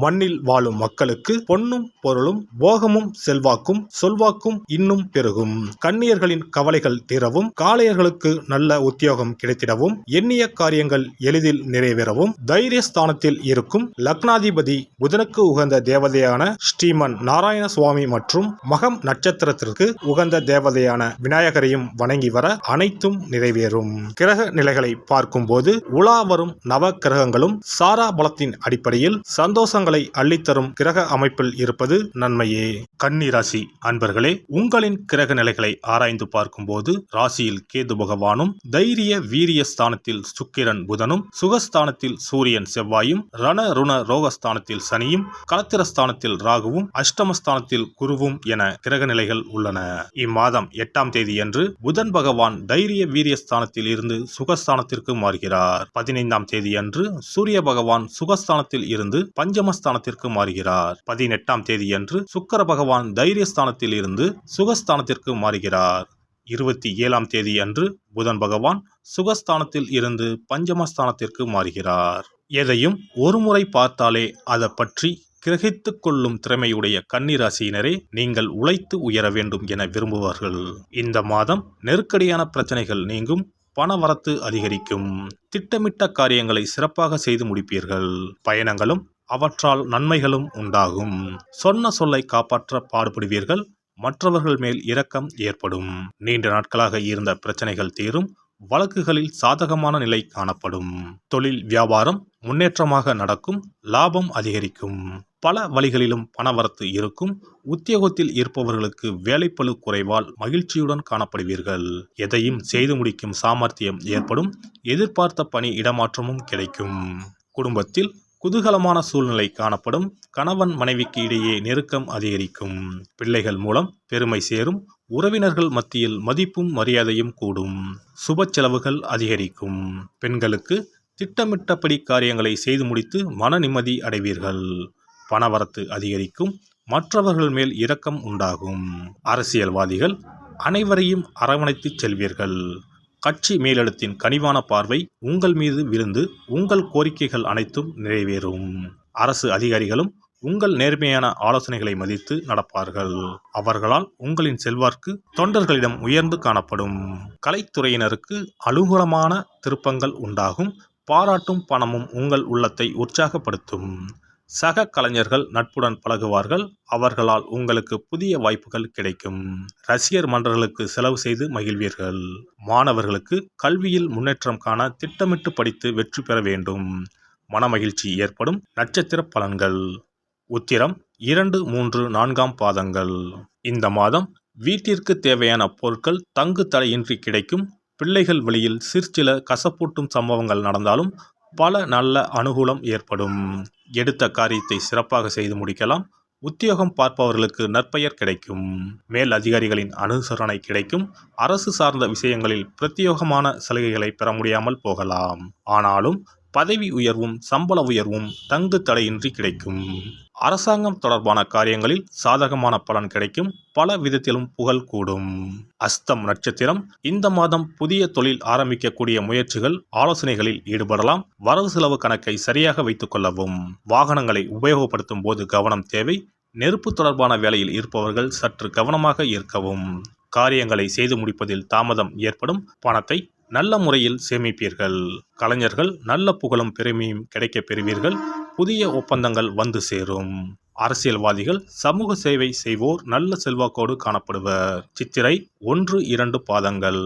மண்ணில் வாழும் மக்களுக்கு பொன்னும் பொருளும் போகமும் செல்வாக்கும் சொல்வாக்கும் இன்னும் பெருகும். கண்ணியர்களின் கவலைகள் தீரவும் காளையர்களுக்கு நல்ல உத்தியோகம் கிடைத்திடவும் எண்ணிய காரியங்கள் எளிதில் நிறைவேறவும் தைரியஸ்தானத்தில் இருக்கும் லக்னாதிபதி புதனுக்கு உகந்த தேவதையான ஸ்ரீமன் நாராயண சுவாமி மற்றும் மகம் நட்சத்திரத்திற்கு உகந்த தேவதையான விநாயகரையும் வணங்கி வர அனைத்தும் நிறைவேறும். கிரக நிலைகளை பார்க்கும்போது உலா வரும் நவ கிரகங்களும் சாரா பலத்தின் அடிப்படையில் சந்தோஷங்கள் அள்ளித்தரும் கிரக அமைப்பில் இருப்பது நன்மையே. கன்னி ராசி அன்பர்களே உங்களின் கிரக நிலைகளை ஆராய்ந்து பார்க்கும்போது ராசியில் கேது பகவானும் தைரிய வீரிய ஸ்தானத்தில் சுக்கிரன் புதனும் சுகஸ்தானத்தில் சூரியன் செவ்வாயும் ரண ருண ரோகஸ்தானத்தில் சனியும் களத்திரஸ்தானத்தில் ராகுவும் அஷ்டமஸ்தானத்தில் குருவும் என கிரக நிலைகள் உள்ளன. இம்மாதம் எட்டாம் தேதியன்று புதன் பகவான் தைரிய வீரிய ஸ்தானத்தில் இருந்து சுகஸ்தானத்திற்கு மாறுகிறார். பதினைந்தாம் தேதியன்று சூரிய பகவான் சுகஸ்தானத்தில் இருந்து பஞ்சம சுகஸ்தானத்திற்கு மாறுகிறார். பதினெட்டாம் தேதியன்று சுக்கர பகவான் தைரியஸ்தானத்தில் இருந்து சுகஸ்தானத்திற்கு மாறுகிறார். இருபத்தி ஏழாம் தேதி அன்று புதன் பகவான் சுகஸ்தானத்தில் இருந்து பஞ்சமஸ்தானத்திற்கு மாறுகிறார். எதையும் ஒருமுறை பார்த்தாலே அதை பற்றி கிரகித்து கொள்ளும் திறமையுடைய கன்னிராசியினரே நீங்கள் உழைத்து உயர வேண்டும் என விரும்புவார்கள். இந்த மாதம் நெருக்கடியான பிரச்சனைகள் நீங்கும் பணவரத்து அதிகரிக்கும். திட்டமிட்ட காரியங்களை சிறப்பாக செய்து முடிப்பீர்கள். பயணங்களும் அவற்றால் நன்மைகளும் உண்டாகும். சொன்ன சொல்லை காப்பாற்ற பாடுபடுவீர்கள் மற்றவர்கள் மேல் இரக்கம் ஏற்படும். நீண்ட நாட்களாக இருந்த பிரச்சனைகள் தீரும் வழக்குகளில் சாதகமான நிலை காணப்படும். தொழில் வியாபாரம் முன்னேற்றமாக நடக்கும் லாபம் அதிகரிக்கும். பல வழிகளிலும் பணவரத்து இருக்கும் உத்தியோகத்தில் இருப்பவர்களுக்கு வேலைப்பழு குறைவால் மகிழ்ச்சியுடன் காணப்படுவீர்கள். எதையும் செய்து முடிக்கும் சாமர்த்தியம் ஏற்படும் எதிர்பார்த்த பணி இடமாற்றமும் கிடைக்கும். குடும்பத்தில் குதூகலமான சூழ்நிலை காணப்படும். கணவன் மனைவிக்கு இடையே நெருக்கம் அதிகரிக்கும். பிள்ளைகள் மூலம் பெருமை சேரும். உறவினர்கள் மத்தியில் மதிப்பும் மரியாதையும் கூடும். சுப செலவுகள் அதிகரிக்கும். பெண்களுக்கு திட்டமிட்டபடி காரியங்களை செய்து முடித்து மன நிம்மதி அடைவீர்கள். பணவரத்து அதிகரிக்கும். மற்றவர்கள் மேல் இரக்கம் உண்டாகும். அரசியல்வாதிகள் அனைவரையும் அரவணைத்துச் செல்வீர்கள். கட்சி மேலிடத்தின் கனிவான பார்வை உங்கள் மீது விழுந்து உங்கள் கோரிக்கைகள் அனைத்தும் நிறைவேறும். அரசு அதிகாரிகளும் உங்கள் நேர்மையான ஆலோசனைகளை மதித்து நடப்பார்கள். அவர்களால் உங்களின் செல்வாக்கு தொண்டர்களிடம் உயர்ந்து காணப்படும். கலைத்துறையினருக்கு அலுகூலமான திருப்பங்கள் உண்டாகும். பாராட்டும் பணமும் உங்கள் உள்ளத்தை உற்சாகப்படுத்தும். சக கலைஞர்கள் நட்புடன் பழகுவார்கள். அவர்களால் உங்களுக்கு புதிய வாய்ப்புகள் கிடைக்கும். ரசிகர் மன்றங்களுக்கு செலவு செய்து மகிழ்வீர்கள். மாணவர்களுக்கு கல்வியில் முன்னேற்றம் காண திட்டமிட்டு படித்து வெற்றி பெற வேண்டும். மனமகிழ்ச்சி ஏற்படும் நட்சத்திர பலன்கள். உத்திரம் இரண்டு மூன்று நான்காம் பாதங்கள். இந்த மாதம் வீட்டிற்கு தேவையான பொருட்கள் தங்கு தடையின்றி கிடைக்கும். பிள்ளைகள் வழியில் சிற்சில கசப்பூட்டும் சம்பவங்கள் நடந்தாலும் பல நல்ல அனுகூலம் ஏற்படும். எடுத்த காரியத்தை சிறப்பாக செய்து முடிக்கலாம். உத்தியோகம் பார்ப்பவர்களுக்கு நற்பெயர் கிடைக்கும். மேல் அதிகாரிகளின் அனுசரணை கிடைக்கும். அரசு சார்ந்த விஷயங்களில் பிரத்யேகமான சலுகைகளை பெற முடியாமல் போகலாம். ஆனாலும் பதவி உயர்வும் சம்பள உயர்வும் தங்கு தடையின்றி கிடைக்கும். அரசாங்கம் தொடர்பான காரியங்களில் சாதகமான பலன் கிடைக்கும். பல விதத்திலும் புகழ் கூடும். அஸ்தம் நட்சத்திரம் இந்த மாதம் புதிய தொழில் ஆரம்பிக்கக்கூடிய முயற்சிகள் ஆலோசனைகளில் ஈடுபடலாம். வரவு செலவு கணக்கை சரியாக வைத்துக் கொள்ளவும். வாகனங்களை உபயோகப்படுத்தும் போது கவனம் தேவை. நெருப்பு தொடர்பான வேலையில் இருப்பவர்கள் சற்று கவனமாக இருக்கவும். காரியங்களை செய்து முடிப்பதில் தாமதம் ஏற்படும். பணத்தை நல்ல முறையில் சேமிப்பீர்கள். கலைஞர்கள் நல்ல புகழும் பெருமையும் கிடைக்க பெறுவீர்கள். புதிய ஒப்பந்தங்கள் வந்து சேரும். அரசியல்வாதிகள் சமூக சேவை செய்வோர் நல்ல செல்வாக்கோடு காணப்படுவர். சித்திரை ஒன்று இரண்டு பாதங்கள்.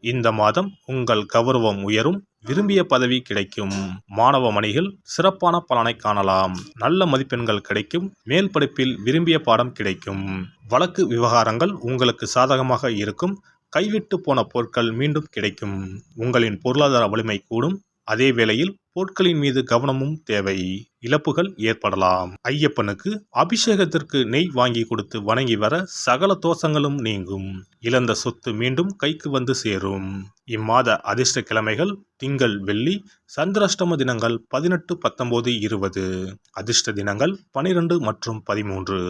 இந்த மாதம் உங்கள் கௌரவம் உயரும். விரும்பிய பதவி கிடைக்கும். மாணவ மணிகள் சிறப்பான பலனை காணலாம். நல்ல மதிப்பெண்கள் கிடைக்கும். மேல் படிப்பில் விரும்பிய பாடம் கிடைக்கும். வழக்கு விவகாரங்கள் உங்களுக்கு சாதகமாக இருக்கும். கைவிட்டு போன பொருட்கள் மீண்டும் கிடைக்கும். உங்களின் பொருளாதார வலிமை கூடும். அதே வேளையில் பொருட்களின் மீது கவனமும் தேவை. இழப்புகள் ஏற்படலாம். ஐயப்பனுக்கு அபிஷேகத்திற்கு நெய் வாங்கி கொடுத்து வணங்கி வர சகல தோஷங்களும் நீங்கும். இழந்த சொத்து மீண்டும் கைக்கு வந்து சேரும். இம்மாத அதிர்ஷ்ட கிழமைகள் திங்கள் வெள்ளி சந்திராஷ்டம தினங்கள் பதினெட்டு பத்தொன்பது இருபது. அதிர்ஷ்ட தினங்கள் பனிரெண்டு மற்றும் பதிமூன்று.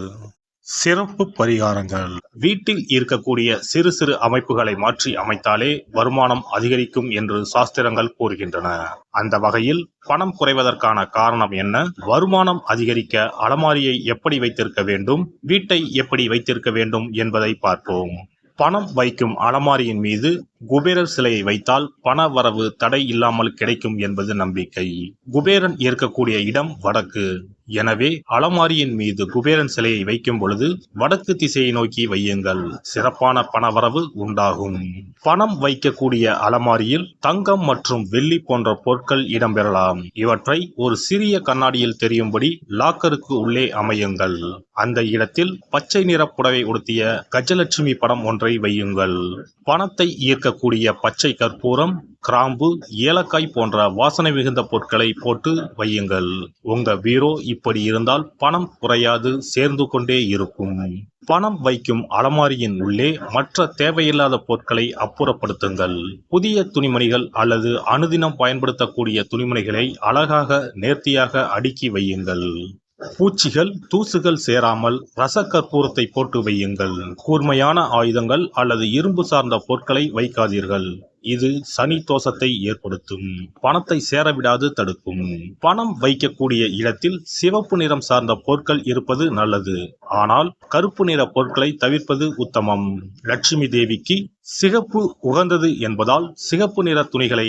சிறப்பு பரிகாரங்கள். வீட்டில் இருக்கக்கூடிய சிறு சிறு அமைப்புகளை மாற்றி அமைத்தாலே வருமானம் அதிகரிக்கும் என்று சாஸ்திரங்கள் கூறுகின்றன. அந்த வகையில் பணம் குறைவதற்கான காரணம் என்ன? வருமானம் அதிகரிக்க அலமாரியை எப்படி வைத்திருக்க வேண்டும்? வீட்டை எப்படி வைத்திருக்க வேண்டும் என்பதை பார்ப்போம். பணம் வைக்கும் அலமாரியின் மீது குபேரர் சிலையை வைத்தால் பண வரவு தடை இல்லாமல் கிடைக்கும் என்பது நம்பிக்கை. குபேரன் இருக்கக்கூடிய இடம் வடக்கு. எனவே அலமாரியின் மீது குபேரன் சிலையை வைக்கும் பொழுது வடக்கு திசையை நோக்கி வையுங்கள். சிறப்பான பணவரவு உண்டாகும். பணம் வைக்கக்கூடிய அலமாரியில் தங்கம் மற்றும் வெள்ளி போன்ற பொருட்கள் இடம்பெறலாம். இவற்றை ஒரு சிறிய கண்ணாடியில் தெரியும்படி லாக்கருக்கு உள்ளே அமையுங்கள். அந்த இடத்தில் பச்சை நிற புடவை உடுத்திய கஜலட்சுமி படம் ஒன்றை வையுங்கள். பணத்தை ஈர்க்கக்கூடிய பச்சை கற்பூரம் கிராம்பு ஏலக்காய் போன்ற வாசனை மிகுந்த பொருட்களை போட்டு வையுங்கள். உங்க பீரோ இப்படி இருந்தால் பணம் குறையாது சேர்ந்து கொண்டே இருக்கும். பணம் வைக்கும் அலமாரியின் உள்ளே மற்ற தேவையில்லாத பொருட்களை அப்புறப்படுத்துங்கள். புதிய துணிமணிகள் அல்லது அனுதினம் பயன்படுத்தக்கூடிய துணிமணிகளை அழகாக நேர்த்தியாக அடுக்கி வையுங்கள். பூச்சிகள் தூசுகள் சேராமல் ரசக்கற்பூரத்தை போட்டு வையுங்கள். கூர்மையான ஆயுதங்கள் அல்லது இரும்பு சார்ந்த பொருட்களை வைக்காதீர்கள். இது சனி தோஷத்தை ஏற்படுத்தும். பணத்தை சேரவிடாது தடுக்கும். பணம் வைக்கக்கூடிய இடத்தில் சிவப்பு நிறம் சார்ந்த பொருட்கள் இருப்பது நல்லது. ஆனால் கருப்பு நிற பொருட்களை தவிர்ப்பது உத்தமம். லட்சுமி தேவிக்கு சிகப்பு உகந்தது என்பதால் சிகப்பு நிற துணிகளை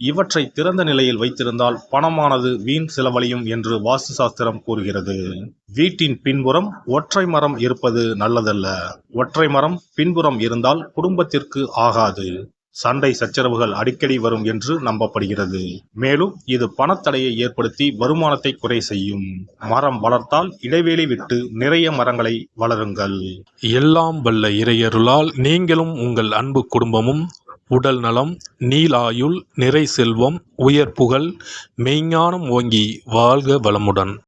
இவற்றை திறந்த நிலையில் வைத்திருந்தால் பணமானது வீண் செலவழியும் என்று வாஸ்து சாஸ்திரம் கூறுகிறது. வீட்டின் பின்புறம் ஒற்றை மரம் இருப்பது நல்லதல்ல. ஒற்றை மரம் பின்புறம் இருந்தால் குடும்பத்திற்கு ஆகாது. சண்டை சச்சரவுகள் அடிக்கடி வரும் என்று நம்பப்படுகிறது. மேலும் இது பணத்தடையை ஏற்படுத்தி வருமானத்தை குறை செய்யும். மரம் வளர்த்தால் இடைவெளி விட்டு நிறைய மரங்களை வளருங்கள். எல்லாம் வல்ல இறையருளால் நீங்களும் உங்கள் அன்பு குடும்பமும் உடல் நலம் நீலாயுள் நிறை செல்வம் உயர் புகழ் மெய்ஞானம் ஓங்கி வாழ்க வளமுடன்.